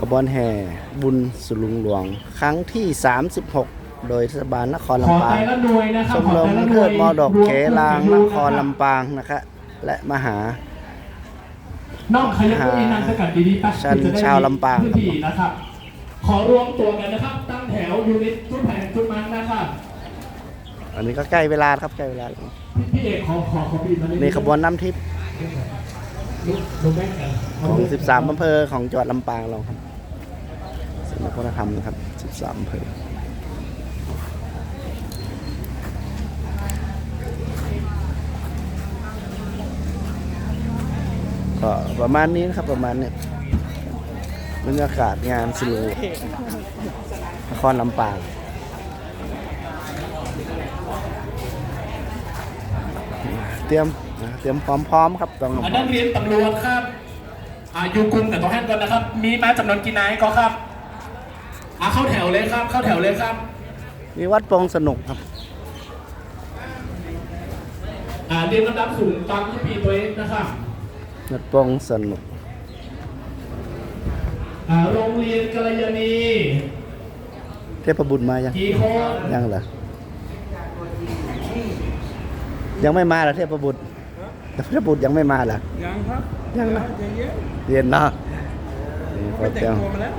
ขบวนแห่บุญสุลุงหลวง ครั้งที่ 36 โดยเทศบาลนครขอลำปางแต่ละหน่วยนะคชรับมรมขอแต่ละหน่เทิวยดมอดกวเขลางนครนะลำปางนะคะและมหาน้องใครยังไม่มีนามสกัดดีๆปะชันชาวลำปางพื้นที่นะครับ ขอรวมตัวกันนะครับ ตั้งแถวยูนิตทุกแผงทุกมันนะครับอันนี้ก็ใกล้เวลาครับใกล้เวลาแล้วพี่พี่เอกขอขอขอปีนมาเลยนี่ขบวนน้ำทิพย์ลุกลุกแม่งกันของ 13อำเภอของจังหวัดลำปางเราครับสำนัก วัฒนธรรมนะครับ 13อำเภอก็ประมาณนี้นะครับประมาณเนี้บรรยากาศงานสโลนครลำปางเตรียมเตรียมพร้อมๆครับต้องนักเรียนตำรวจครับอายู่กลุ่มแต่ต้องแห้งก่อนนะครับ มีมาจำนวนกี่นายก็ครับ อ่าเข้าแถวเลยครับ เข้าแถวเลยครับ มีวัดโปรงสนุกครับ อ่าเรียนลำดับสูงตามที่ปีตัวเองนะครับวัดโปรงสนุก อ่าโรงเรียนกัลยาณีเทพบุตรมายังกี่คนยังเหรอยังไม่มาเหรอเทพบุตรเทพบุตรยังไม่มาเหรอยังครับยังนะยังเยอะเรียนเนาะนี่ก็ไม่เตแต่รีงยมตัวมาแล้ว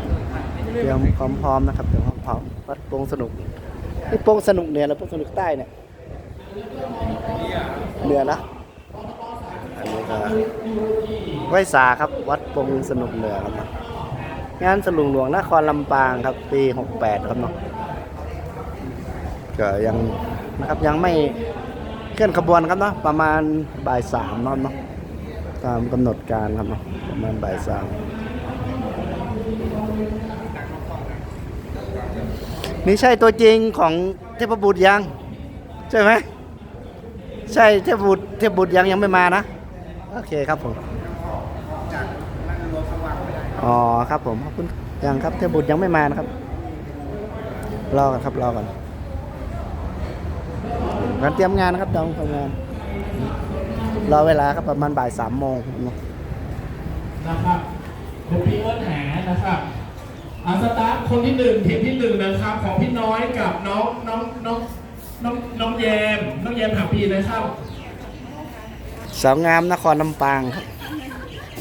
เตรียมพร้อมๆนะครับเตรียมพร้อมๆวัดโปรงสนุกนี่โปรงสนุกเหนือแล้วโปรงสนุกใต้เนี่ยเหนือนะอันนี้ก็ไหวสาครับ วัดโปรงสนุกเหนือครับงานสลุงหลวงนครลำปางครับ ปี 68 ครับเนาะก็ยังนะครับยังไม่เคลื่อนขบวนครับเนาะประมาณบ่ายสามเนาะเนาะตามกำหนดการครับเนาะประมาณบ่ายสาม นี่ใช่ตัวจริงของเทพบุตรยัง ใช่ไหมใช่เทพบุตรเทพบุตรยังยังไม่มานะ โอเคครับผมอ๋อครับผมขอบคุณยังครับเทพบุตรยังไม่มานะครับ รอกันครับรอกันการเตรียมงานนะครับต้องทำงานรอเวลาครับประมาณบ่ายสามโมงนะครับเดี๋ยวพี่เอิ้นแหนะครับ อาสตาร์ทคนที่หนึ่งทีมที่หนึ่งนะครับ ของพี่น้อยกับน้องน้องน้องน้องน้องแยมน้องแยมหาปีนะครับ สาวงามนครลำปางครับ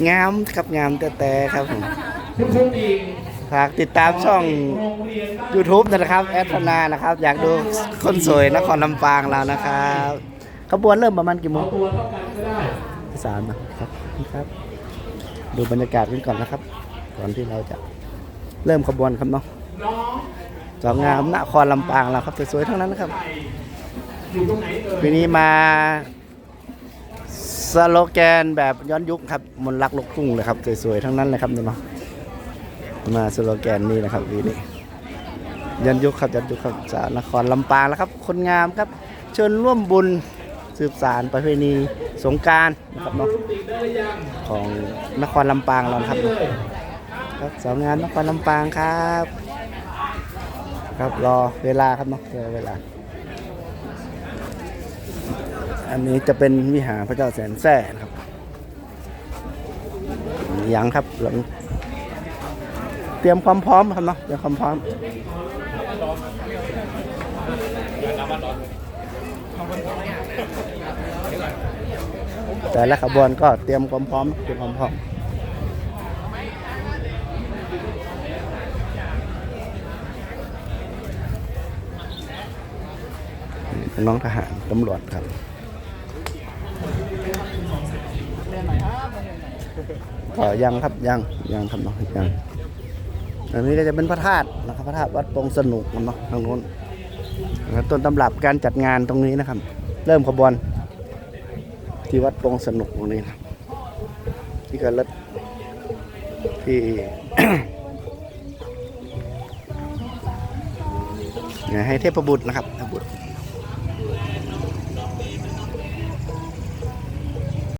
งามครับงามแต่แต่ครับผมคุณครูปิงฝากติดตามช่อง โรงเรียนบ้าน YouTube นะครับ แอดพนานะครับ อยากดูคนสวยนครลำปางเรานะครับขบวนเริ่มประมาณกี่โมเอางตัวเท่ากันก็ได้ สามนะครับครับ ดูบรรยากาศกันก่อนนะครับ ก่อนที่เราจะ เริ่มขบวนครับเนาะน้องสาวงามนครลำปางเราครับสวยๆทั้งนั้นนะครับอยู่ตรงไหนเอ่ยปีนี้มาสโลแกนแบบย้อนยุคครับมนรักลกทุ่งเลยครับสวยๆทั้งนั้นเลยครับเนาะมาสโลแกนนี้นะครับปีนี้ย้อนยุคครับย้อนยุคครับจากนครลำปางแล้วครับ คนงามครับเชิญร่วมบุญสืบสารประเพณีสงการนะครับเนาะของนครลำปางเราครับ ครับสาวงามนครลำปางครับ ครับรอเวลาครับเนาะรอเวลา อันนี้จะเป็นวิหารพระเจ้าแสนแส่นะครับยังครับหลังเตรียมความพร้อมครับเนาะเตรียมความพร้อมแต่ละขบวนก็เตรียมความพร้อมเตรียมความพร้อม น้องทหารตำรวจครับก็ยังครับยังยังครับเนาะยังอันนี้ก็จะเป็นพระธาตุนะครับพระธาตุวัดปงสนุกเนาะทางโน้นแล้วต้นตำรับการจัดงานตรงนี้นะครับ เริ่มขบวน ที่วัดปงสนุกตรงนี้นะที่กันรถที่เนี่ยให้เทพบุตรนะครับ